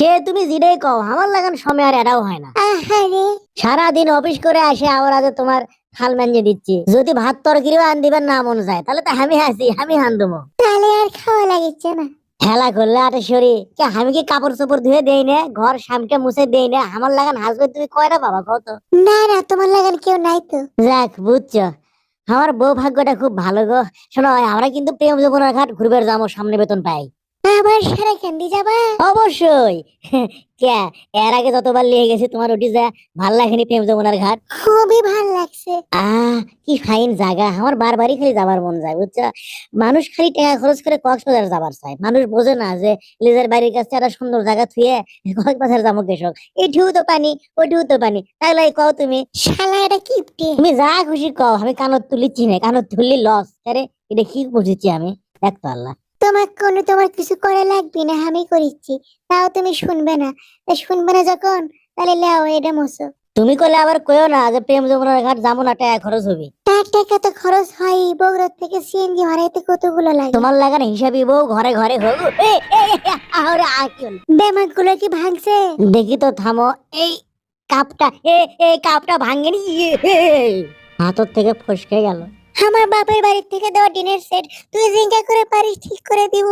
সে তুমি জিডেই কও আমার লাগান সময় আর এটাও হয় না। আহারে। সারাদিন অফিস করে আসে আমার আজ তোমার খাল মেঞ্জে দিচ্ছি। যদি ভাত তরকারিও আন দিবেন না মন যায় তাহলে তো আমি আছি আমি হান দেবো। তাহলে আর খাওয়া লাগিচ্ছে না। খেলা করলে আটে শরী কে আমি কি কাপড় চোপড় ধুয়ে দেই না? ঘর সামকে মুছে দেই না? আমার লাগান হাসবেন তুমি কয়টা বাবা কত না না তোমার লাগান কেউ নাই তো। যাক বুঝছ। আমার বউ ভাগ্যটা খুব ভালো গো। শোনো আমরা কিন্তু প্রেম যমুনার ঘাট ঘুরবে যাব সামনে বেতন পাই। আবার সারা ক্যান্ডি যাবা? অবশ্যই। কে এর আগে যতবার লিয়ে গেছি তোমার ওটি যা ভালো লাগেনি প্রেম যমুনার ঘাট? খুবই ভালো লাগছে। আহ কি ফাইন জায়গা। আমার বারবারই খালি যাবার মন যায় বুঝছ? মানুষ খালি টাকা খরচ করে কক্সবাজার যাবার চায়। মানুষ বোঝে না যে নিজের বাড়ির কাছে একটা সুন্দর জায়গা থুয়ে কক্সবাজার যাব কৃষক এটিও তো পানি ওটিও তো পানি। তাহলে কও তুমি? শালা এটা কিপটে তুমি যা খুশি কও আমি কানত তুলিচ্ছি না কানত তুললি লস আরে এটা কি বুঝেছি আমি? দেখতো আল্লাহ। তোমার কোনো তোমার কিছু করে লাগবে না আমি করিচ্ছি। তাও তুমি শুনবে না। তা শুনবে না যখন তাহলে লেও এটা মোসো তুমি করলে আবার কইও না যে প্রেম যমুনার ঘাট যাব না টাকা খরচ হবে। তার টাকা তো খরচ হয় বগুড়ার থেকে সিএনজি ভাড়াইতে কতগুলো লাগে? তোমার লাগান হিসাবই বউ ঘরে ঘরে হোক। এ, এ, এ, আরে আ কি হলো? বেমাকগুলো কি ভাঙছে? দেখি তো থামো এই কাপটা এই কাপটা ভাঙেনি। হাতর থেকে ফসকে গেল। আমার বাপের বাড়ির থেকে দেওয়া ডিনের সেট। তুই জিঙ্কা করে পারিস ঠিক করে দিব।